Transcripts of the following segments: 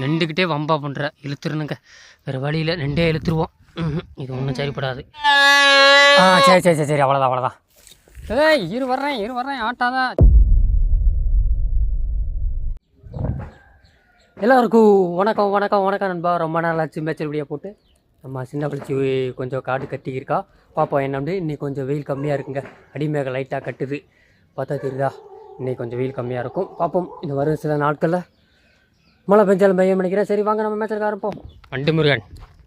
நின்றுக்கிட்டே வம்பா பண்ணுற இழுத்துருணுங்க. வேறு வழியில் நின்றே இழுத்துருவோம். இது ஒன்றும் சரிப்படாது. ஆ சரி சரி சரி சரி. அவ்வளோதான் அவ்வளோதான் ஏய் இரு வர்றேன் இரு வர்றேன். ஆட்டாதான் எல்லாருக்கும் வணக்கம் வணக்கம் வணக்கம் நண்பா. ரொம்ப நாள் ஆச்சு மேய்ச்சல் வீடியோ போட்டு. நம்ம சின்ன பிள்ளைச்சி கொஞ்சம் காடு கட்டியிருக்கா. பாப்பா என்னண்டு இன்னைக்கு கொஞ்சம் வெயில் கம்மியாக இருக்குங்க. அடிமேக லைட்டாக கட்டுது. பார்த்தா தெரியுதா? இன்னைக்கு கொஞ்சம் வெயில் கம்மியாக இருக்கும். பார்ப்போம் இந்த வரும் சில நாட்களில். மழை பெஞ்சாலும் பெய்ய நினைக்கிறேன் சரி வாங்க நம்ம மேய்ச்சலுக்கு ஆரம்பம் வண்டு முருகன்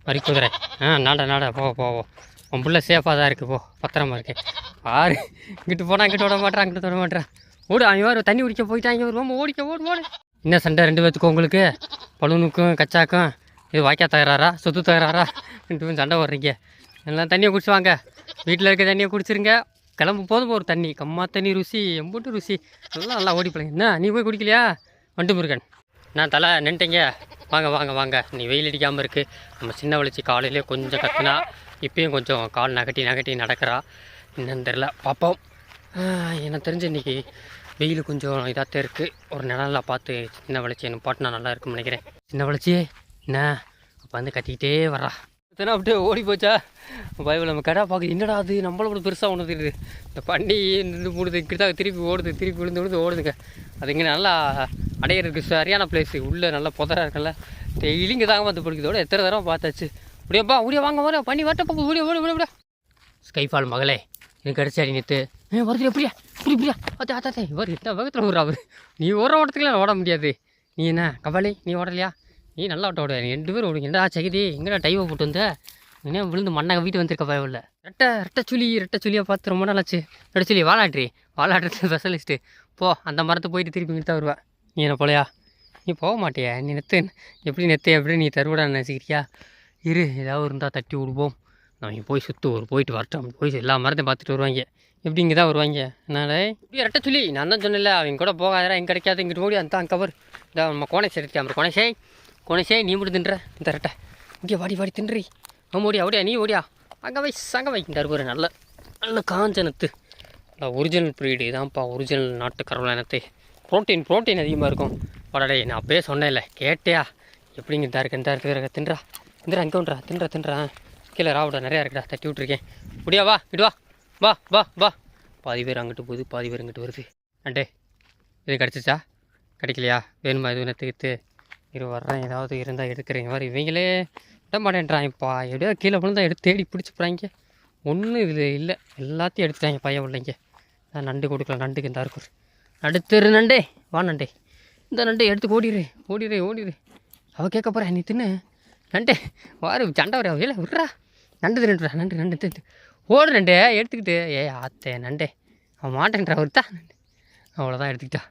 வரி குதிரை ஆ நாட நாட போ போ உன் பிள்ளை சேஃபாக தான் இருக்குது போ. பத்திரமா இருக்கு. ஆறு இங்கிட்டு போனால் இங்கிட்டு விட மாட்டேறான் இங்கிட்டு விட மாட்டேறான் ஓடு அவன் வேறு தண்ணி குடிக்க போயிட்டாங்க இவர் ரொம்ப ஓடிக்க ஓடு ஓடு. என்ன சண்டை ரெண்டு பேத்துக்கும் உங்களுக்கு? பலூனுக்கும் கச்சாக்கும். இது வாய்க்கா தகராறா? சொத்து தகராறா? ரெண்டு பேரும் சண்டை வர்றீங்க எல்லாம் தண்ணியை குடிச்சு வாங்க. வீட்டில் இருக்க தண்ணியை குடிச்சிருங்க. கிளம்பு போதும் ஒரு தண்ணி. கம்மா தண்ணி ருசி எம்பூட்டு ருசி. நல்லா நல்லா ஓடி போடுங்க என்ன நீ போய் குடிக்கலையா? வண்டு முருகன். நான் தலை நின்ட்டீங்க. வாங்க வாங்க வாங்க. நீ வெயில் அடிக்காமல் இருக்கு. நம்ம சின்ன வளர்ச்சி காலையிலே கொஞ்சம் கத்துனா இப்பயும் கொஞ்சம் கால் நகட்டி நகட்டி நடக்கிறா. என்னன்னு தெரில பார்ப்போம் எனக்கு தெரிஞ்சு இன்னைக்கு வெயில் கொஞ்சம் இதாகத்தான் இருக்குது ஒரு நிலம்லாம் பார்த்து சின்ன வளர்ச்சி பாட்டினா நல்லா இருக்கும்னு நினைக்கிறேன். சின்ன வளர்ச்சி என்ன? அப்போ வந்து கட்டிக்கிட்டே வரா இத்தனை அப்படியே ஓடி போச்சா? பைபிள் நம்ம கடை பார்க்க என்னடா அது? நம்மளோட பெருசாக ஒன்று தெரியுது. இந்த பண்ணி நின்று மூடுது இப்படி தான் திருப்பி ஓடுது திருப்பி விழுந்து விழுந்து ஓடுதுங்க. அது இங்கே நல்லா அடையிறதுக்கு சரியான பிளேஸு உள்ளே நல்லா புதராக இருக்குல்ல. டெய்லி இங்கே தாங்க வந்து பிடிக்கிறதோட எத்தனை தடவை பார்த்தாச்சு. அப்படியேப்பா உடைய வாங்க வர பண்ணி வரட்டப்பா உடைய ஓடி ஓடி விட ஸ்கைஃபால் மகளே எனக்கு அடிச்சாடி நேற்று ஏ வருது எப்படியா? இப்படி இப்படியா அத்தே அத்தே இவர் எத்தனை வேகத்தில் ஓடுறா அவர் நீ ஓடுற ஓட்டத்துக்குலாம் ஓட முடியாது. நீ என்ன கபாலி நீ ஓடலையா? நீ நல்லா ஓட்ட ஓட ரெண்டு பேரும் ஓடுங்க என்னடா சகிதி? எங்கடா டைவை போட்டு வந்த? என்ன விழுந்து மண்ணை வீட்டு வந்திருக்க பயவில் ரெட்டை ரெட்டை சுழி ரெட்டை சுழியாக பார்த்து ரொம்ப நாள் ஆச்சு ரெட்டை சுழி வாலாட்ரி. வாலாட்டுறது ஸ்பெஷலிஸ்ட்டு போ அந்த மரத்தை போயிட்டு திருப்பி இங்கிட்டு தான் வருவேன் நீ என்ன போலையா? நீ போக மாட்டியா? நீ நெத்து எப்படி நெத்து எப்படி நீ தருவடா நினச்சிக்கிறியா? இரு ஏதாவது இருந்தால் தட்டி விடுவோம். அவங்க போய் சுற்று ஒரு போயிட்டு வரட்டும். போய் எல்லா மரத்தையும் பார்த்துட்டு வருவாங்க. எப்படி இங்கே தான் வருவாங்க? என்னால் இப்படி ரெட்டை சொல்லி நான் தான் சொன்னல அவங்க கூட போகாதரா இங்கே கிடைக்காது இங்கிட்டு ஓடி அந்த கவர் இந்த நம்ம கோணேசை எடுத்து கோணேஷே. கோணேசே நீ மட்டும் தின்ற. இந்த ரெட்டை. இங்கே வாடி வாடி தின்றி. ஆமாம் ஓடியா ஓடியா நீ ஓடியா. அங்கே வை சங்க வை. இந்த அறுபது நல்ல நல்ல காஞ்சனத்து நல்ல ஒரிஜினல் ப்ரீடு இதான்ப்பா ஒரிஜினல் நாட்டு கரவலை இனத்தை. ப்ரோட்டீன் ப்ரோட்டீன் அதிகமாக இருக்கும். வாடடே நான் அப்பயே சொன்னேன்ல கேட்டியா? எப்படிங்க இந்த இருக்கு இந்த இருக்கு தின்றா. தின்றா இங்கே ஒன்றா தின்றா தின்றா. கீழே ராவிடா நிறையா இருக்குடா தட்டி விட்ருக்கேன் முடியா வா இடு வா. வா வா வா. பாதி பேர் அங்கிட்டு போகுது பாதி பேர் இங்கிட்டு வருது. அண்டே இது கிடச்சிச்சா? கிடைக்கலையா? வேணுமா எதுவும் எடுத்துக்கிட்டு இரு வர்றேன். ஏதாவது இருந்தால் எடுக்கிறீங்க. மாதிரி இவங்களே விட மாட்டேன்றாங்கப்பா எப்படியோ கீழே விழுந்தா எடுத்து தேடி பிடிச்சி போகிறாங்க ஒன்றும் இது இல்லை. எல்லாத்தையும் எடுத்துட்டாங்க பையன் பிள்ளைங்க. நான் நண்டு கொடுக்கலாம். நண்டுக்கு இந்த இருக்கும் நடுத்துரு நண்டே. வா நண்டே. இந்த நண்டே எடுத்து ஓடிடு ஓடிடு ஓடிடு அவள் கேட்க போகிறா நீ தின்னு. நண்டே வாரு சண்டை வர. இல்லை விட்றா. நண்டு தின்னுட்றா நண்டு நண்டு தின்னு ஓடு நண்டே. எடுத்துக்கிட்டு. ஏ ஆத்தே நண்டே. அவன் மாட்டேன்றா ஒருத்தா. நண்டு. அவ்வளோதான் எடுத்துக்கிட்டா.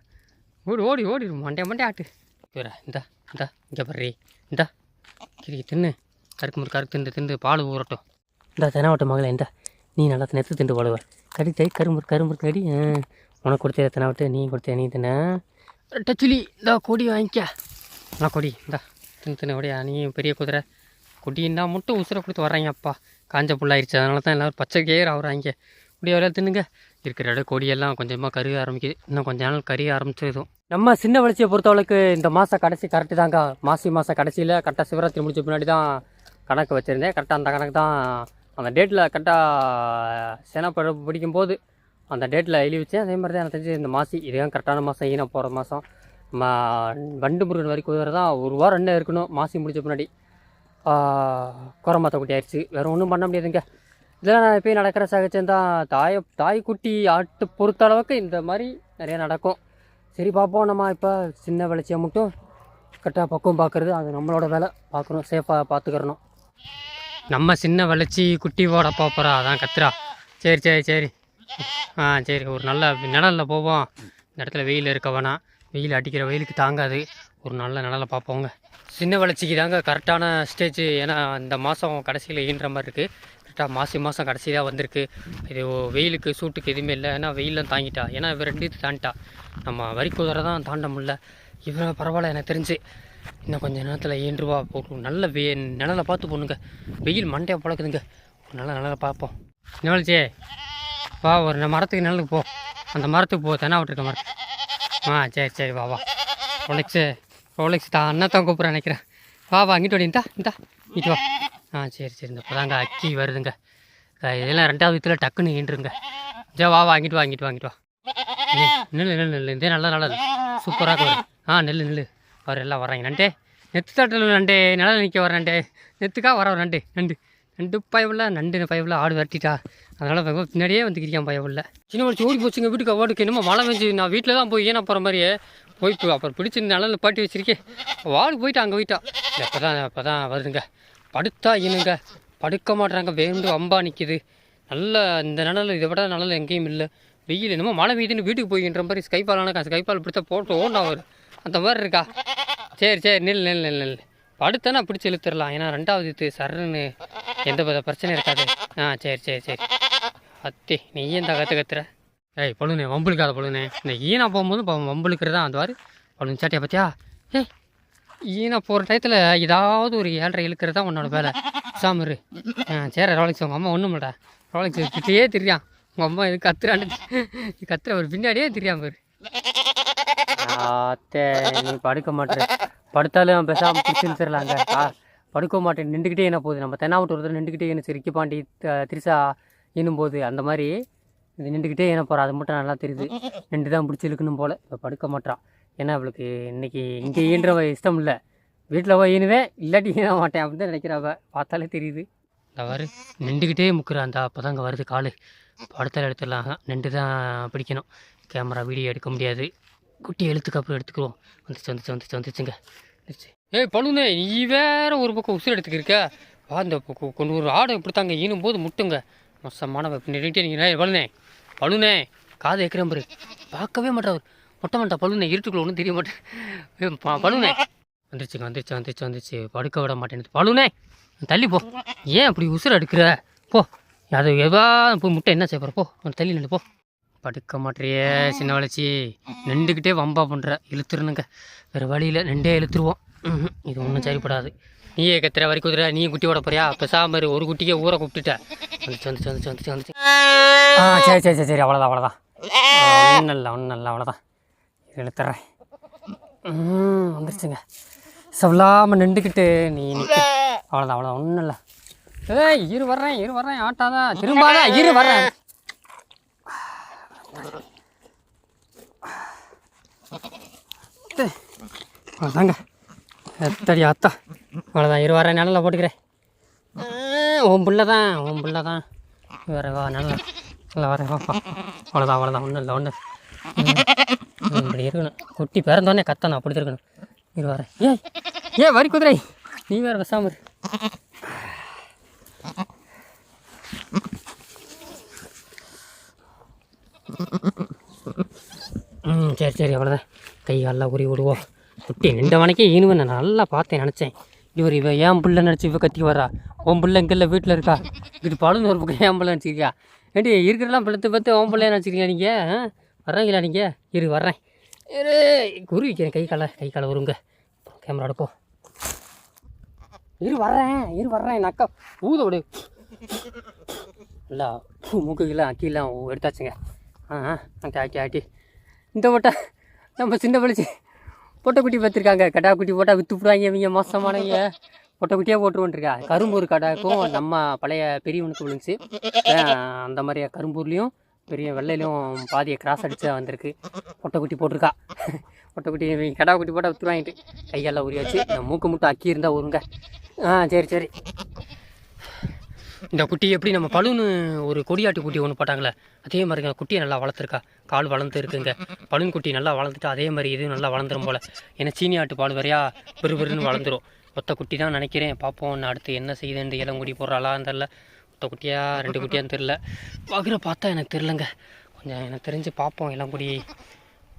ஓடி ஓடி ஓடிடு மண்டே மண்டே ஆட்டு. வேற இந்தா இந்தா இங்கே பர்றி இந்தா. கிரிக்கி தின்னு. கருக்கு முறு கருக்கு திண்டு திண்டு பால் ஊறட்டும். இந்த தெனாவட்ட மகளே இந்த. நீ நல்லா நெத்து திண்டு போடுவ கடி தை கரும்பு கரும்பு கடி ஆ. உனக்கு கொடுத்தே தெனாவட்டு நீ கொடுத்தே நீ தின்ன. டச்சுலி இந்த கொடி வாங்கிக்க. நான் கொடி இந்தா. தின்னு தின்னு அப்படியா நீ பெரிய குதிரை. கொடின்னா மட்டும் உசுரை கொடுத்து வர்றாங்க அப்பா. காஞ்ச புல்லாயிருச்சு. அதனால தான் எல்லோரும் பச்சை கேர் ஆகுறாங்க இப்படி எவ்வளோ தின்னுங்க. இருக்கிற இடம் கொடியெல்லாம் கொஞ்சமாக கருக ஆரம்பிக்குது. இன்னும் கொஞ்ச நாள் கரிய ஆரம்பிச்சிடும் நம்ம சின்ன வளர்ச்சியை பொறுத்தவளவுக்கு இந்த மாதம் கடைசி கரெக்டு தாங்க. மாசி மாதம் கடைசியில் கரெக்டாக சிவராத்திரி முடிச்ச பின்னாடி தான் கணக்கு வச்சுருந்தேன். கரெக்டாக அந்த கணக்கு தான் அந்த டேட்டில் கரெக்டாக சேனப்பட பிடிக்கும்போது அந்த டேட்டில் எழுதி வச்சேன் அதே மாதிரி தான் எனக்கு தெரிஞ்சு இந்த மாசி. இதுதான் கரெக்டான மாதம் ஈனா போகிற மாதம் மா வண்டு முருகன் வரைக்கும் குதிரை தான் ஒரு வாரம் என்ன இருக்கணும். மாசி முடிச்ச பின்னாடி. குரமாத்த குட்டி ஆயிடுச்சு. வேறு ஒன்றும் பண்ண முடியாதுங்க. இதெல்லாம் நான் எப்பயும் நடக்கிற சகஜம் தான் தாயை தாய்க்குட்டி ஆட்டு பொறுத்த அளவுக்கு இந்த மாதிரி நிறைய நடக்கும். சரி பார்ப்போம். நம்ம இப்போ சின்ன வெளிச்சியை மட்டும் கரெக்டாக பக்குவம் பார்க்குறது அது நம்மளோட வேலை. பார்க்கணும் சேஃபாக பார்த்துக்கிறணும் நம்ம சின்ன வளர்ச்சி குட்டி ஓட போகிறா அதான் கத்துறா. சரி சரி சரி. ஆ சரி. ஒரு நல்ல நிழலில் போவோம். இந்த இடத்துல வெயில் இருக்க வேணாம். வெயில் அடிக்கிற வெயிலுக்கு தாங்காது. ஒரு நல்ல நிழலை பார்ப்போங்க. சின்ன வளர்ச்சிக்கு தாங்க கரெக்டான ஸ்டேஜ் ஏன்னா இந்த மாதம் கடைசியில் ஈன்ற மாதிரி இருக்குது கரெக்டாக மாசி மாதம் கடைசி தான் வந்திருக்கு. இது வெயிலுக்கு சூட்டுக்கு எதுவுமே இல்லை. ஏன்னா வெயிலும் தாங்கிட்டா. ஏன்னா இவர் ரெண்டு தாண்டிட்டா. நம்ம வரி குதிரை தான் தாண்ட முடியல. இவரை பரவாயில்ல எனக்கு தெரிஞ்சு. இன்னும் கொஞ்சம் நேரத்தில் ஏழு ரூபா போட்டு நல்ல வெ நிழலை பார்த்து போணுங்க வெயில் மண்டையை பழக்குதுங்க. ஒரு நல்ல நிழலை பார்ப்போம். நிழல்ச்சே வா ஒரு மரத்துக்கு நிழலுக்கு போ. அந்த மரத்துக்கு போ. தெனா விட்டுருக்க மரத்துக்கு ஆ சரி சரி வா வா. உழைச்சு ரோலெக்ஸ் தான் அண்ணா தான் கூப்பிட்றேன் நினைக்கிறேன். வா வா அங்கிட்டு வாடி இந்தா இந்தா. இங்கிட்டு வா. ஆ சரி சரி. இந்த இப்போதாங்க அக்கி வருதுங்க. இதெல்லாம் ரெண்டாவது விதத்தில் டக்குன்னு ஈண்டுருங்க ஜே வா வா வாங்கிட்டு வாங்கிட்டு வா நெல் வா. நெல் இதே நல்லா நல்லது. சூப்பராக வரும் ஆ நெல் நெல் அவர் எல்லாம் வராங்க நண்டே நெத்து தட்டில் நண்டே. நிலம் நிற்க வர நண்டே. நெத்துக்கா வர நண்டு. நண்டு. நண்டு பயவில் நண்டு பயவில் ஆடு விரட்டிட்டா. அதனால் பயவு பின்னாடியே வந்துக்கிறியான் பயவில் சின்ன வச்சு ஓடி போச்சுங்க வீட்டுக்கு. ஓடுக்கு என்னமோ மழை பெஞ்சு. நான் வீட்டில் தான் போய் ஏன்னா போகிற மாதிரியே. போய் அப்புறம் பிடிச்சி நிழல்ல பாட்டி வச்சிருக்கேன் வாடு போயிட்டு அங்கே போயிட்டா. இப்போ தான் இப்போ தான் வருதுங்க. படுத்தா இனுங்க படுக்க மாட்றாங்க. வேண்டு அம்பா நிற்கிது நல்ல இந்த நிழல் இதை விட நிழல் எங்கேயும் இல்லை. வெயில் என்னமோ மழை வீதுன்னு வீட்டுக்கு போய்கின்ற மாதிரி ஸ்கைபாலான ஸ்கைபால் பிடிச்சா போட்டு ஓண்டா வரும் அந்த மாதிரி இருக்கா? சரி சரி நில் நில் நில் நில் படுத்தனா பிடிச்சி இழுத்துடலாம். ஏன்னா ரெண்டாவது இது சர்ன்னு எந்த வித பிரச்சனையும் இருக்காது. ஆ சரி சரி சரி. அத்தி நீ ஏன் இந்த கற்று கத்துற. ஏய் பழுனே வம்புழுக்காத பழுனே இந்த ஈனா போகும்போது இப்போ அந்த மாதிரி. பழுன் சாட்டியா பார்த்தியா? ஏய் ஈனா போகிற டயத்தில் ஏதாவது ஒரு ஏழரை இழுக்கிறது தான் உன்னோட வேலை. சாமரு. ஆ சரி ரோலக்ஸ் உங்கள் அம்மா ஒன்றும் இல்லடா. ரோலக்ஸ் கிட்டேயே தெரியான். உங்கள் அம்மா இது கத்துறான்னு கத்துற ஒரு பின்னாடியே தெரியாம பாரு. அத்தை நீ படுக்க மாட்டேன் படுத்தாலும் பேசாமல் பிடிச்சி ஆ படுக்க மாட்டேன். நின்றுக்கிட்டே என்ன போகுது? நம்ம தென்னாவட்டு ஒருத்தர் நின்றுக்கிட்டே என்ன ரிக்கி பாண்டி திரிசா ஈனும் போது அந்த மாதிரி இது நின்றுக்கிட்டே என்ன போகிறா அது மட்டும் நல்லா தெரியுது. நின்று தான் பிடிச்சி இழுக்கணும் போல். இப்போ படுக்க மாட்டான் ஏன்னா அவளுக்கு இன்னைக்கு இங்கே ஈன்றவ இஷ்டம் இல்லை வீட்டில் போய் ஈனுவேன் இல்லாட்டி ஈன மாட்டேன் அப்படின்னு தான் நினைக்கிறவ பார்த்தாலே தெரியுது. இந்த வாரு நின்றுக்கிட்டே முக்குறா அந்த அப்போ தாங்க வருது காலு. படத்தில் எடுத்துடலாம் நின்று தான் பிடிக்கணும். கேமரா வீடியோ எடுக்க முடியாது. குட்டி எழுத்துக்கு அப்புறம் எடுத்துக்குவோம். வந்துச்சு வந்துச்சு வந்துச்சு வந்துச்சுங்க. ஏய் பழுனே நீ வேற ஒரு பக்கம் உசுறு எடுத்துக்கிருக்க. வா இந்த பக்கம் கொண்டு ஒரு ஆடை இப்படி தாங்க ஈனும் போது முட்டுங்க மோசமான நின்றுட்டே நீங்கள் பழுனே பழுனே காது வைக்கிறேன் பாரு. பார்க்கவே மாட்டார் மொட்டை மாட்டா பழுனே இருட்டுக்குள்ள ஒன்றும் தெரிய மாட்டேன். பழுனே வந்துருச்சுங்க வந்துருச்சு வந்துருச்சு வந்துருச்சு. படுக்க விட மாட்டேன் பழுனே தள்ளி போ. ஏன் அப்படி உசுறு எடுக்கிற? போ. அது எவா போய் முட்டை என்ன செய்ய போகிற போ அவன் தள்ளி நின்று போ. படுக்க மாட்டேறியே சின்ன வளர்ச்சி. நின்றுக்கிட்டே வம்பா பண்ணுற இழுத்துருனுங்க வேறு வழியில் நின்றே இழுத்துருவோம். ம்ஹும். இது ஒன்றும் சரிப்படாது. நீயே கத்துற வரி குதிரை நீ குட்டி ஓட போறியா? பெசாம ஒரு குட்டிக்கே ஊரை கூப்பிட்டுட்ட. வந்துச்சு வந்துச்சு வந்துச்சு வந்துச்சு வந்துச்சு. ஆ சரி சரி சரி சரி. அவ்வளோதான் அவ்வளோதான் ஒன்றும் இல்லை ஒன்றும் இல்லை அவ்வளோதான் இழுத்துறேன். ம் வந்துருச்சுங்க. சொல்லாமல் நின்றுக்கிட்டு நீ நிற்க அவ்வளோதான் அவ்வளோதான் ஒன்றும் இல்லை. ஏய் இரு வர்றேன் இரு வர்றேன் ஆட்டாதான் திரும்பாத இரு வர்றேன். அதாங்க. எத்தடி அத்தா. அவ்வளோதான் இரு வரேன் நிழலில் போட்டுக்கிறேன். உன் புள்ள தான் உன் புள்ள தான் வேறு வா நல்ல நல்லா வரேன் வாப்பா அவ்வளோதான் அவ்வளோதான் ஒன்றும் இல்லை ஒன்றும் அப்படி இருக்கணும். குட்டி பிறந்தோடனே கத்தணும் அப்படி இருக்கணும். இரு வரேன் ஏ ஏ வரி குதிரை. நீ வேற பேசாம ம் சரி சரி அவ்வளோதான் கை எல்லாம் உரி விடுவோம். குட்டி நின்ற வனைக்கே ஈனுவன் நான் நல்லா பார்த்தேன் நினச்சேன். இவர் இவ ஏன் பிள்ளை நினச்சி இவ கத்தி வர்றா? உன் பிள்ளை இங்கே வீட்டில் இருக்கா? இது பழுந்து ஒரு பக்கம் ஏன் பிள்ளை நினச்சிருக்கியா ஏண்டி இருக்கிறதெல்லாம் பிள்ளை பார்த்து உன் பிள்ளைய நினச்சிருக்கியா நீங்கள் வர்றீங்களா நீங்கள் இரு வர்றேன். ஏரே குரு வைக்கிறேன் கை காலை கை காலை வருங்க கேமரா எடுப்போம் இரு வர்றேன். இரு வர்றேன். நக்கா ஊத விடு. இல்லை மூக்குக்கெல்லாம் அக்கிலாம் எடுத்தாச்சுங்க. ஆ ஆ ஆட்டி ஆட்டி ஆட்டி இந்த போட்டா நம்ம சின்ன பழிச்சு பொட்டைக்குட்டி பார்த்துருக்காங்க. கடா குட்டி போட்டால் விற்று விடுவாங்க இவங்க மோசமானவங்க. பொட்டைக்குட்டியாக போட்டுருவோன்ட்ருக்கா கரும்பூர் கடாக்கும் நம்ம பழைய பெரியவனுக்கு விழுந்துச்சு. அந்த மாதிரி கரும்பூர்லேயும் பெரிய வெள்ளையிலும் பாதியை கிராஸ் அடிச்சு வந்திருக்கு. பொட்டைக்குட்டி போட்டிருக்கா. பொட்டைக்குட்டி கடா குட்டி போட்டால் விற்றுவாங்கிட்டு கையெல்லாம் உரியாச்சு இந்த மூக்கு முட்டை அக்கி இருந்தால் உருங்க ஆ சரி சரி. இந்த குட்டி எப்படி நம்ம பழுன்னு ஒரு கொடியாட்டு குட்டி ஒன்று போட்டாங்களே அதே மாதிரி குட்டியை நல்லா வளர்த்துருக்கா. கால் வளர்ந்து இருக்குங்க. பழுன் குட்டி நல்லா வளர்ந்துட்டு அதே மாதிரி இதுவும் நல்லா வளர்ந்துரும் போல். ஏன்னா சீனி ஆட்டு பால் வரையா பெருபெருன்னு வளர்ந்துரும். ஒத்த குட்டி தான் நினைக்கிறேன். பார்ப்போம் நான் அடுத்து என்ன செய்யுதுன்னு இளங்குடி போடுறாளான்னு தெரில ஒத்த குட்டியா ரெண்டு குட்டியான்னு தெரில வகுற பார்த்தா எனக்கு தெரிலங்க கொஞ்சம் எனக்கு தெரிஞ்சு பார்ப்போம். இளங்குடி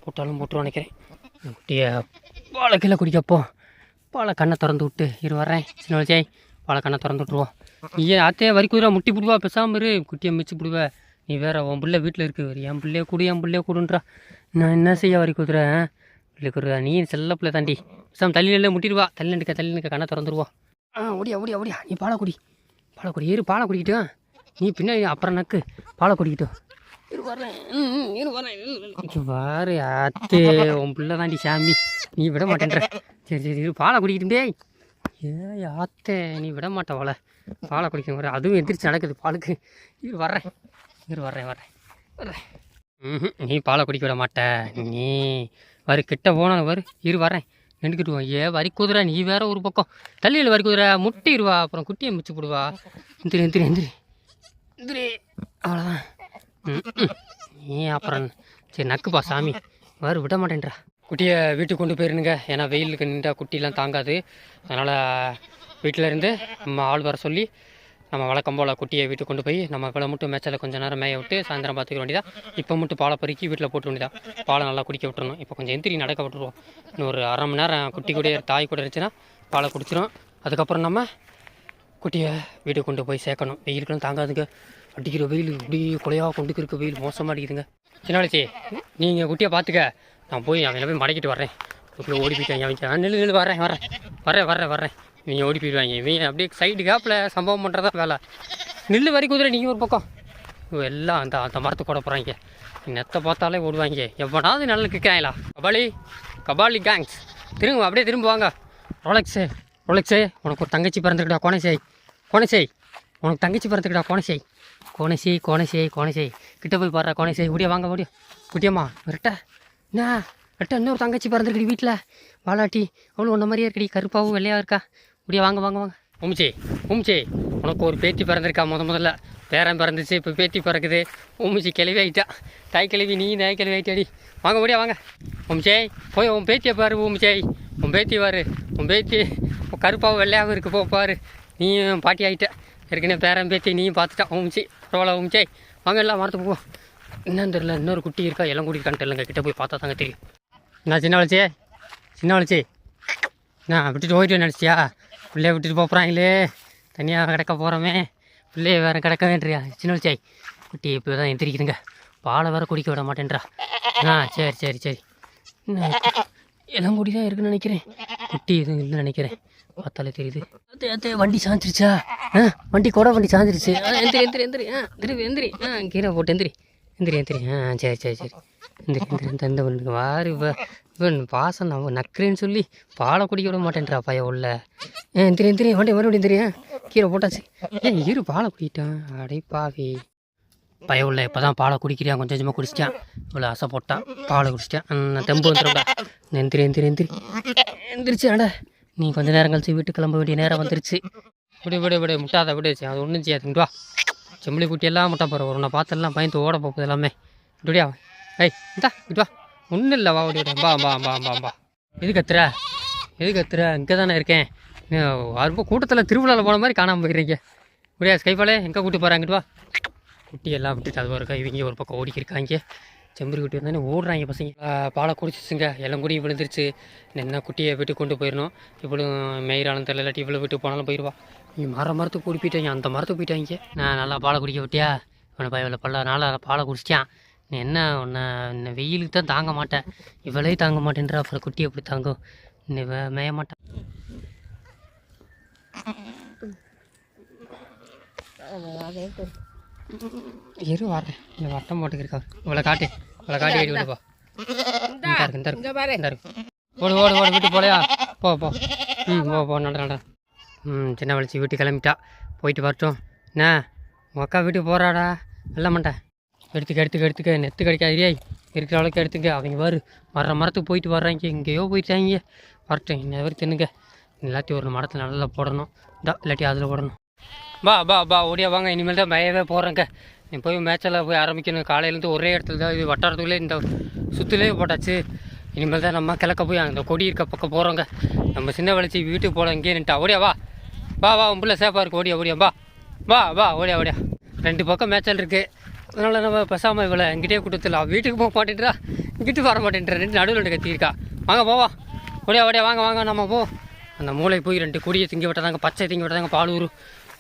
போட்டாலும் போட்டுருவோம் நினைக்கிறேன். இந்த குட்டியை பாலை கீழே குடிக்கப்போ பாலை கண்ணை திறந்து விட்டு இரு வர்றேன். சின்ன வயசாய் பாலை கண்ணை திறந்து விட்ருவோம் ஏன் அத்தையே வரி குதிரை முட்டி பிடுவா? பேசாமல் இரு. குட்டியை மிச்சு பிடுவ. நீ வேற உன் பிள்ளை வீட்டில் இருக்கு. வேறு என் பிள்ளைய கூடு என் பிள்ளைய கூடுன்றா. நான் என்ன செய்ய வரி குதிரை? பிள்ளை குதிரை நீ செல்ல பிள்ளை தாண்டி. பேசாம தள்ளியில் முட்டிடுவா. தள்ளி நிற்க தள்ளி நிற்க கண்ணை திறந்துருவோம். ஆ ஓடியா ஓடியா ஓடியா. நீ பாலை குடி. பாலை குடி ஏறு பாலை குடிக்கிட்டு நீ பின்னாடி அப்புறம் நக்கு. பாலை குடிக்கிட்டு இரு வரேன். ம், ம், இரு வரேன். இரு, இரு. இங்க பாரு அத்தே உன் பிள்ளை தாண்டி சாமி. நீ விட மாட்டேன்ற. சரி சரி இரு பாலை குடிக்கிட்டு ஏ ஆத்தே நீ விட மாட்ட போல பாலை குடிக்க வர அதுவும் எந்திரிச்சு நடக்குது பாலுக்கு. இரு வர்றேன் இரு வர்றேன் வர்றேன் வர்றேன் ம்ஹும், நீ பாலை குடிக்க விட மாட்ட. நீ வரு கிட்ட போன வரு. இரு வரேன். நின்றுக்கிட்டு வா. ஏ வரி குதிரை நீ வேற ஒரு பக்கம். தள்ளியில் வரி குதிரை முட்டிடுவா அப்புறம் குட்டியை மிச்சு போடுவா. எந்திரி எந்திரி எந்திரி. எந்திரி. அவ்வளோதான். நீ அப்புறம் சரி நக்குப்பா சாமி. வரு விட மாட்டேன்றா. குட்டியை வீட்டுக்கு கொண்டு போயிருந்துங்க ஏன்னா வெயிலுக்கு நின்றா குட்டிலாம் தாங்காது. அதனால் வீட்டில் இருந்து நம்ம ஆள் வர சொல்லி நம்ம வழக்கம் போல் குட்டியை வீட்டுக்கு கொண்டு போய் நம்ம இவ்வளோ மட்டும் மேய்ச்சல கொஞ்சம் நேரம் மேய விட்டு சாயந்தரம் பார்த்துக்க வேண்டியதா. இப்போ மட்டும் பாலை பறிக்கி வீட்டில் போட்டு வேண்டியதா. பாலை நல்லா குடிக்க விட்டுருணும் இப்போ கொஞ்சம் எந்திரி நடக்க விட்டுருவோம். இன்னும் ஒரு அரை மணி நேரம் குட்டி கூட தாய் கூட இருந்துச்சுன்னா பாலை குடிச்சிரும். அதுக்கப்புறம் நம்ம குட்டியை வீட்டுக்கு கொண்டு போய் சேர்க்கணும். வெயிலுக்குலாம் தாங்காதுங்க. அடிக்கிற வெயில் இப்படி கொலையாக கொண்டு இருக்க வெயில் மோசமாக அடிக்குதுங்க. சின்னாச்சி நீங்கள் குட்டியை பார்த்துக்க. நான் போய் அவங்கள போய் மடக்கிட்டு வரேன் ஓடி போயிட்டேன் அவங்க நில்லு நில்லு வரேன் வரேன் வரேன் வரேன் வரேன் நீங்கள் ஓடி போயிடுவாங்க. இவங்க அப்படியே சைடு கேப்பில் சம்பவம் பண்ணுறதா வேலை. நில்லு வரி குதிரை நீங்கள் ஒரு பக்கம். இவ எல்லாம் அந்த அந்த மரத்து கூட போகிறாங்க நெத்தை பார்த்தாலே ஓடுவாங்க. எவ்வளோனாவது நல்ல கிக்காங்களா கபாலி கபாலி கேங்ஸ் திரும்ப அப்படியே திரும்ப வாங்க. ரோலக்ஸு உனக்கு ஒரு தங்கச்சி பிறந்துக்கிட்டா கோணசை கோணசை உனக்கு தங்கச்சி பிறந்துக்கிட்டா கோணசை கோணசி கோணசேய் கோணசி கிட்ட போய் பாடுற கோணசை ஓடியா வாங்க ஓடியா. குட்டியம்மா ரெட்ட என்ன? ரெட்ட இன்னொரு தங்கச்சி பிறந்துருக்கடி வீட்டில் வாலாட்டி அவ்வளோ உன்ன மாதிரியே இருக்கடி. கருப்பாகவும் வெள்ளையாக இருக்கா? இப்படியே வாங்க வாங்க வாங்க. உமிச்சி உமிச்சி உனக்கு ஒரு பேத்தி பிறந்திருக்கா முத முதல்ல. பேரன் பிறந்துச்சு இப்போ பேத்தி பிறக்குது. உமிச்சி கிளவி ஆயிட்டா தாய் கிளவி நீ நாய் கிளவி ஆயிட்டாடி வாங்க முடியா வாங்க. உமிச்சே போய் உன் பேத்தியை பாரு உமிச்சே உன் பேத்தி பாரு. உன் பேத்தி கருப்பாகவும் வெள்ளையாகவும் இருக்கு போ பாரு. நீயும் பாட்டி ஆகிட்ட ஏற்கனவே பேரன் பேத்தி நீயும் பார்த்துட்டான் உமிச்சி பரவாயில்ல உமிச்சே வாங்க எல்லாம் மரத்து போவோம். என்னன்னு தெரியல இன்னொரு குட்டி இருக்கா எல்லாம் கூட்டி இருக்கான்னு தெரியலங்க போய் பார்த்தா தாங்க தெரியும். என்ன சின்ன வளர்ச்சி சின்ன வளர்ச்சி? நான் விட்டுட்டு ஓயிட்டு நினச்சியா பிள்ளைய விட்டுட்டு போகிறாங்களே தனியாக கிடக்க போகிறோமே பிள்ளைய வேறு கிடக்க வேண்டியா சின்ன சாய் குட்டி இப்போ தான் எந்திரிக்குதுங்க. பாலை வேற குடிக்க விட மாட்டேன்றா. ஆ சரி சரி சரி. என்ன? எல்லாம் கூடி தான் இருக்குன்னு நினைக்கிறேன். குட்டி எதுவும் இல்லைன்னு நினைக்கிறேன். பார்த்தாலே தெரியுது. அத்தே அத்தே வண்டி சாஞ்சிருச்சா? ஆ வண்டி கூட வண்டி சாஞ்சிருச்சு. ஆ எந்திரி எந்திரி எந்திரி. ஆ திருப்பி எந்திரி. ஆ கீரை போட்டு எந்திரி. எந்திரி எந்திரி. ஆ சரி சரி சரி. எந்திரி எந்திரி இந்த இந்த வாரி இவன் பாசம் நான் நக்கிறேன்னு சொல்லி பாலை குடிக்க விட மாட்டேன்றா பையன் உள்ள. ஏன் தெரியும் தெரியும். வண்டி மறுபடியும் தெரியும். கீரை போட்டாச்சு. ஏன் இரு பாலை குடிக்கிட்டான் அடே பாவி. பய உள்ள இப்போ தான் பாலை குடிக்கிறான். கொஞ்சம் கொஞ்சமாக குடிச்சிட்டான். இவ்வளோ ஆசை போட்டான். பாலை குடிச்சிட்டான். தெம்பு வந்துடும்டா எந்திரி எந்திரி எந்திரி எந்திரிச்சு அட. நீ கொஞ்சம் நேரம் கழிச்சு வீட்டுக்கு கிளம்ப வேண்டிய நேரம் வந்துருச்சு. விடு விடு விடு. முட்டாத விடுச்சு அது ஒன்றும் செய்யாது. இங்கிட்டு வா. குட்டி எல்லாம் முட்டா போகிற உன்னை பார்த்தெல்லாம் பயந்து ஓட போகுது எல்லாமே. இப்படியா ஏய் இந்தா இங்கிட்டு வா. ஒன்றும் இல்லை வா ஓடி பா பா பா பா பா எது கத்துற? எது கத்துற? இங்கே தானே இருக்கேன் ரொம்ப கூட்டத்தில் திருவிழாவில் போன மாதிரி காணாமல் போயிடுறீங்க முடியா ஸ்கைஃபாலே எங்கே கூட்டி போகிறாங்க வா. குட்டி எல்லாம் விட்டுட்டு அதுவாக இருக்கா இவங்க ஒரு பக்கம் ஓடிக்கிருக்காங்க. செம்பரி குட்டி வந்தானே ஓடுறாங்க பசங்க. பாலை குடிச்சிச்சுங்க. எல்லாம் கூடி விழுந்துருச்சு. என்ன குட்டியை விட்டு கொண்டு போயிடணும் இவ்வளோ மெயிராலும் தெரியல இல்லாட்டி இவ்வளோ விட்டு போனாலும் போயிடுவா நீ மர மரத்துக்கு கூடி போயிட்டாங்க. அந்த மரத்துக்கு போயிட்டாங்க. நான் நல்லா பாலை குடிக்க விட்டியா? இவனை பையன் பல்ல நாளாக பாலை குடிச்சிட்டான். என்ன உன்னை வெயிலுக்கு தான் தாங்க மாட்டேன். இவளே தாங்க மாட்டேன்றா அப்புறம் குட்டி எப்படி தாங்கும்? நீ வே- மேய மாட்டேன் இரு வரேன். இந்த வட்டம் போட்டுக்கிருக்கா. இவ்வளோ காட்டு. இவ்வளோ காட்டி ஏறி விடுப்பா இந்த இருக்கு இந்த இருக்கு இந்த இருக்கு. ஓடு ஓடு ஓடு வீட்டு போலையா? போ போ. ம் போ போ நட நட ம் சின்ன வளர்ச்சி வீட்டுக்கு கிளம்பிட்டா. போயிட்டு வரட்டும். என்ன? உக்கா வீட்டுக்கு போகிறாடா வெள்ள மாட்டேன் எடுத்துக்க எடுத்துக்க எடுத்துக்க. நெத்து கிடைக்காதிரியே இருக்கிற அளவுக்கு எடுத்துக்க. அவங்க வரு வர்ற மரத்துக்கு போயிட்டு வர்றாங்க. எங்கேயோ போயிட்டாங்க. வரட்டும் இன்ன வரை தின்னுங்க எல்லாத்தையும் ஒரு மரத்தில் நல்லா போடணும். இந்தா இல்லாட்டி அதில் போடணும். பா பா பா ஓடியா வாங்க. இனிமேல் தான் பயவே போகிறேங்க நீ போய் மேட்சில் போய் ஆரம்பிக்கணும். காலையிலேருந்து ஒரே இடத்துல தான் இது வட்டாரத்துக்குள்ளே இந்த சுற்றுலேயே போட்டாச்சு. இனிமேல் தான் நம்ம கிழக்க போய் அந்த கொடி இருக்க பக்கம் போகிறோங்க நம்ம சின்ன வளர்ச்சி வீட்டுக்கு போகலாம் இங்கே நின்ட்டா ஓடியா வா. வா வா உன் பிள்ளை சேஃபாக இருக்கு. ஓடியா ஓடியா வா. வா வா ஓடியா ஓடியா. ரெண்டு பக்கம் மேட்சல் இருக்குது அதனால் நம்ம பேசாமல் இவ்வளோ எங்கிட்டே கொடுத்துடலாம் வீட்டுக்கு போக மாட்டேன்றா இங்கிட்டு வர மாட்டேன்றா. ரெண்டு நடுவில் ரெண்டு கத்திருக்கா வாங்க போவா. ஒடியா ஒடியா வாங்க வாங்க நம்ம போ. அந்த மூளை போய் ரெண்டு கொடியை திங்கி விட்டாதாங்க பச்சை திங்கி விட்டாதாங்க பால் ஊறு.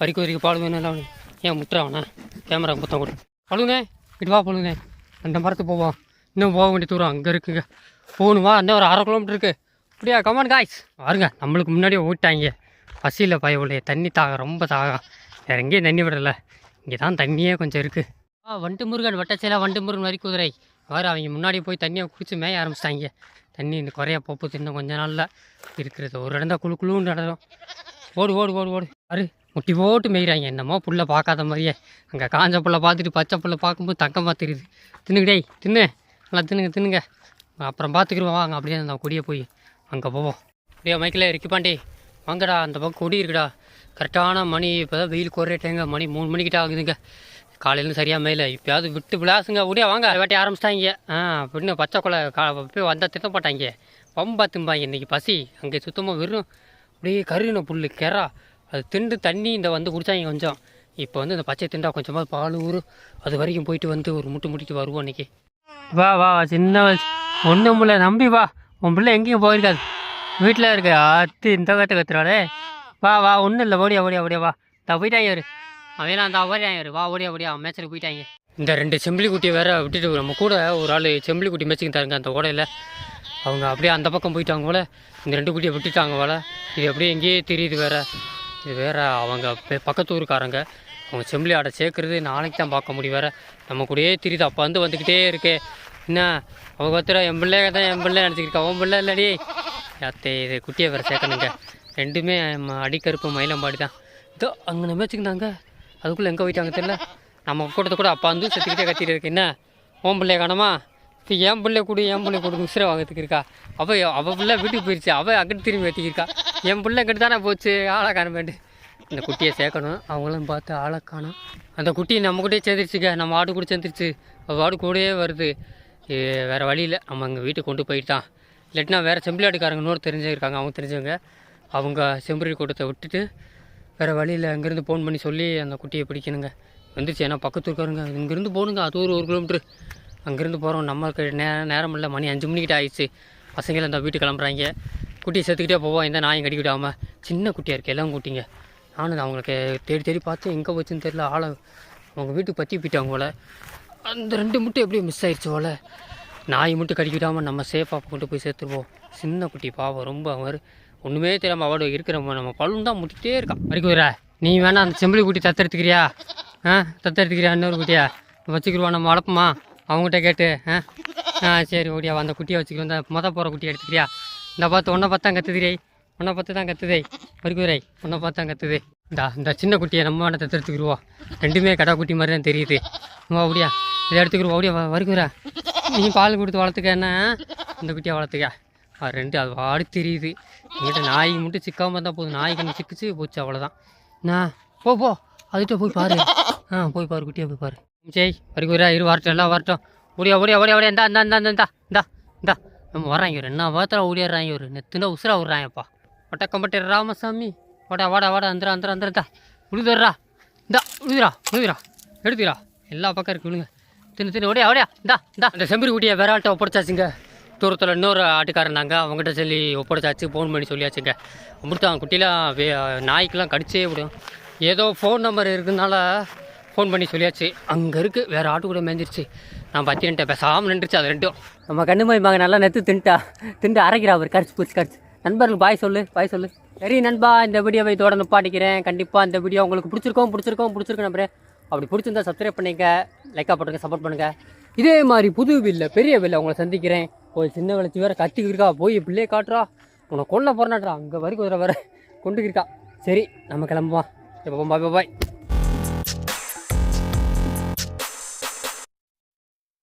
வரிக்கு வரிக்கு பால் வேணும் எல்லாம். ஏன் முட்டுறாவண்ணா கேமரா முத்தம் கொடு. பழுனே இட்டு வா பழுனே அந்த மரத்துக்கு போவோம் இன்னும் போக வேண்டிய தூரம் அங்கே இருக்குங்க. போகணும் வா. இன்னும் ஒரு அரை கிலோமீட்டர் இருக்குது அப்படியா? கமான் காய்ஸ் பாருங்க நம்மளுக்கு முன்னாடியே ஓட்டாங்க பசியில் பயவுடைய தண்ணி தாகம் ரொம்ப தாகம். வேறு எங்கேயும் தண்ணி விடலை. இங்கே தான் தண்ணியே கொஞ்சம் இருக்குது ஆ வண்டு முருகன் வட்டச்சேலா வண்டு முருகன் வரி குதிரை. வேறு அவங்க முன்னாடி போய் தண்ணியை குடிச்சு மேய ஆரம்பிச்சிட்டாங்க. தண்ணி இந்த குறைய போப்பு இன்னும் கொஞ்ச நாளில் இருக்கிறது. ஒரு இடம் தான் குழு குழுன்னு நடக்கும் ஓடு ஓடு ஓடு ஓடு. அரு முட்டி போட்டு மேய்கிறாங்க என்னமோ புல்லை பார்க்காத மாதிரியே. அங்கே காஞ்ச புல்லை பார்த்துட்டு பச்சை புல்லை பார்க்கும்போது தங்கமாக தெரியுது. தின்னுக்கிடே தின்னு. நல்லா தின்னுங்க தின்னுங்க. அப்புறம் பார்த்துக்கிருவோம். வாங்க அப்படியே அந்த கொடியை போய் அங்கே போவோம். அப்படியே மைக்கில் இருக்கு பாண்டி. வாங்கடா அந்த பக்கம் கொடி இருக்குடா. கரெக்டான மணி இப்போ தான் வெயில் குறையிட்டேங்க மணி மூணு மணிக்கிட்ட ஆகுதுங்க. காலையிலேருந்து சரியாக மேல. இப்போயாவது விட்டு விளாசுங்க ஓடியா வாங்க. வாட்டி ஆரம்பிச்சிட்டாங்க. ஆ அப்படின்னு பச்சை கொலை கா போய் வந்தால் திட்ட போட்டாங்க பம்பா திம்பாங்க இன்றைக்கி பசி. அங்கே சுத்தமாக வெறும் அப்படியே கருகின புல் கெரா. அது திண்டு தண்ணி இந்த வந்து குடித்தாங்க கொஞ்சம். இப்போ வந்து இந்த பச்சை திண்டா கொஞ்சமாக பால் ஊறு. அது வரைக்கும் போயிட்டு வந்து ஒரு முட்டு முட்டிட்டு வருவோம் இன்னைக்கு. வா வா வா சின்ன ஒன்றும் பிள்ளை நம்பி வா. உன் பிள்ளை எங்கேயும் போயிருக்காது. வீட்டில் இருக்க அத்து இந்த கற்று கத்துறாடே வா வா ஒன்றும் இல்லை ஓடியா ஓடியா ஓடியா வா. தான் போயிட்டாங்க அவன் அந்த ஓடியாங்க வா ஓடியா ஓடியா அவன் மேட்ச்சுக்கு போயிட்டாங்க இந்த ரெண்டு செம்பிளி குட்டியை வேற விட்டுட்டு நம்ம கூட ஒரு ஆள் செம்பிளி குட்டி மேட்ச்சுக்கு தருங்க அந்த ஓடையில். அவங்க அப்படியே அந்த பக்கம் போயிட்டாங்க போல இந்த ரெண்டு குட்டியை விட்டுட்டாங்க போல. இது அப்படியே எங்கேயே தெரியுது வேற. இது வேற அவங்க பக்கத்து ஊருக்காரங்க. அவங்க செம்பிளி ஆடை சேர்க்கறது நாளைக்கு தான் பார்க்க முடியும் வேற. நம்ம கூடயே தெரியுது அப்போ வந்து வந்துக்கிட்டே இருக்கே. என்ன? அவங்க ஒருத்தர என் பிள்ளை தான் என் பிள்ளை நினச்சிக்கிட்டு அவன் பிள்ளை இல்லடி. அத்தை இது குட்டியை வேற சேர்க்கணுங்க. ரெண்டுமே ம- அடிக்கருப்பு மயிலம்பாடி தான். இதோ அங்கே மேய்ச்சிக்கிட்டாங்க அதுக்குள்ளே எங்கே போயிட்டாங்க தெரியல? நம்ம கூட்டத்தை கூட அப்பா வந்து செத்துக்கிட்டே கத்திட்டு இருக்கு. என்ன? ஓம் பிள்ளைய காணமா? இப்போ என் பிள்ளை கூட என் பிள்ளை கூட உசிரை வாங்கிறதுக்கு இருக்கா? அவள் அவள் பிள்ளை வீட்டுக்கு போயிடுச்சு அவள் அங்கிட்டு திரும்பி வெட்டிக்கிருக்கா என் பிள்ளை கிட்ட தானே போச்சு. ஆளை காணமேட்டு இந்த குட்டியை சேர்க்கணும். அவங்களும் பார்த்து ஆளை காணும். அந்த குட்டி நம்ம கூடயே சேர்ந்துருச்சுங்க. நம்ம ஆடு கூட சேர்ந்துருச்சு. அவள் ஆடு கூடயே வருது. வேறு வழியில் நம்ம அங்கே வீட்டுக்கு கொண்டு போயிட்டான். இல்லாட்டினா வேறு செம்பிளாட்டுக்காரங்க இன்னொரு தெரிஞ்சவங்க இருக்காங்க. அவங்க தெரிஞ்சவங்க. அவங்க செம்பரி கூட்டத்தை விட்டுட்டு வேறு வழியில் அங்கேருந்து ஃபோன் பண்ணி சொல்லி அந்த குட்டியை பிடிக்கணுங்க. வந்துருச்சு. ஏன்னா பக்கத்து இருக்காருங்க இங்கேருந்து போகணுங்க. அது ஒரு ஒரு கிலோமீட்ரு அங்கேருந்து போகிறோம் நம்மளுக்கு நே நேரம் இல்லை. மணி அஞ்சு மணிக்கிட்ட ஆயிடுச்சு. பசங்களை அந்த வீட்டுக்கு கிளம்புறாங்க. குட்டியை சேர்த்துக்கிட்டே போவோம். எந்த நாயும் கட்டி விடாமல் சின்ன குட்டியாக இருக்குது எல்லாம் குட்டிங்க. நானும் அவங்களுக்கு தேடி தேடி பார்த்து எங்கே போச்சுன்னு தெரில ஆளை அவங்க வீட்டுக்கு பற்றி போயிட்டாங்க போல. அந்த ரெண்டு முட்டை எப்படியும் மிஸ் ஆயிடுச்சு போல. நாய் மட்டும் கடிக்க விடாமல் நம்ம சேஃபாக கொண்டு போய் சேர்த்துருவோம். சின்ன குட்டி பாவம். ரொம்ப அவர் ஒன்றுமே தெரியாமல் அவடு இருக்கிற நம்ம பழுன்னு தான் முட்டிகிட்டே இருக்கான் வரைக்கும் நீ வேணா அந்த செம்பிளி குட்டி தத்தெடுத்துக்கிறியா ஆ? தத்தெடுத்துக்கிறியா இன்னொரு குட்டியா? வச்சுக்கிருவா நம்ம வளர்ப்போமா? அவங்ககிட்ட கேட்டு ஆ? ஆ சரி ஓடியா அந்த குட்டியை வச்சுக்கிறோம் இந்த மொதல் போகிற குட்டியை எடுத்துக்கிறியா? இந்த பார்த்து ஒன்றை பார்த்து தான் கத்துதிரே ஒன்றை பார்த்து தான் கத்துதே வரைக்குதிரை ஒன்றை பார்த்து தான் கத்துதே. இந்த இந்த சின்ன குட்டியை நம்ம வேணா தத்தெடுத்துக்கிடுவோம் ரெண்டுமே கடா குட்டி மாதிரி தான் தெரியுது. வா அப்படியா இதை எடுத்துக்கிடுவோம் அப்படியா வரைக்குறா நீ பால் கொடுத்து வளர்த்துக்க என்ன இந்த குட்டியை வளர்த்துக்க. அது ரெண்டு அது வாடி தெரியுது. எங்கிட்ட நாய் மட்டும் சிக்காமல் இருந்தால் போதும். நாய்க்கு கண்ணு சிக்கிச்சு போச்சு அவ்வளோதான் நான் போ போ. அதுகிட்ட போய் பாரு. ஆ போய் பாரு குட்டியாக போய் பாரு. சரி வரைக்கும் இரு வரட்டும் எல்லாம் வரட்டும். ஓடியா ஓடியா ஓடியா ஓடியா. இந்தா இந்தா இந்தா இந்தா இந்தா இந்தா நம்ம வராங்க ஒரு என்ன வாரத்தில் ஓடிடுறாங்க ஒரு நெத்துனா உசுரா விட்றாங்கப்பா. ஒட்டக்கம்பட்டி ராமசாமி. வாடா வாடா வாடா அந்தரா அந்தரா அந்தரா உழுதுறா. இந்தா உழுதுரா உழுதுரா எடுத்துரா எல்லா பக்கம் இருக்கு விழுங்க. தின்னு தின்னு ஓடியா ஓடியா. இந்தா இந்தா. இந்த செம்பரி ஊட்டியை வேற ஆள்கிட்ட ஒப்படைச்சாச்சுங்க. தூரத்தில் இன்னொரு ஆட்டுக்காரனாங்க அவங்ககிட்ட சொல்லி ஒப்படைச்சாச்சு ஃபோன் பண்ணி சொல்லியாச்சுங்க. அமிர்தான் குட்டிலாம் வே நாய்க்கெல்லாம் கடிச்சே விடும். ஏதோ ஃபோன் நம்பர் இருக்கிறதுனால ஃபோன் பண்ணி சொல்லியாச்சு. அங்கே இருக்குது வேறு ஆட்டு கூட மேஞ்சிருச்சு. நான் பத்தியன்ட்ட பேசாமல் நின்றுச்சு அது ரெண்டும். நம்ம கண்ணு மகன் நல்லா நெத்து தின்ட்டா. தின்ட்டு அரைக்கிறா அவர் கடிச்சு பிடிச்சி கடிச்சு நண்பர்களுக்கு பாய் சொல்லு பாய் சொல்லு. சரி நண்பா இந்த வீடியோவை இதோட நிப்பாட்டிக்கிறேன் கண்டிப்பாக இந்த வீடியோ உங்களுக்கு பிடிச்சிருக்கோம் பிடிச்சிருக்கோம் பிடிச்சிருக்கும் நம்பரே அப்படி பிடிச்சிருந்தா சப்ஸ்கிரைப் பண்ணிக்க லைக்காக போட்டுருங்க சப்போர்ட் பண்ணுங்கள் இதே மாதிரி புது வில்ல பெரிய வில்ல உங்களை சந்திக்கிறேன். போய் சின்ன வளர்ச்சி வேறு கத்திக்கிருக்கா போய் பிள்ளையே காட்டுறா. உன்னை கொல்ல போறனாட்றா அங்கே வரைக்கும் வர கொண்டுக்கிருக்கா சரி நம்ம கிளம்புவா இப்போ பாய் பாய்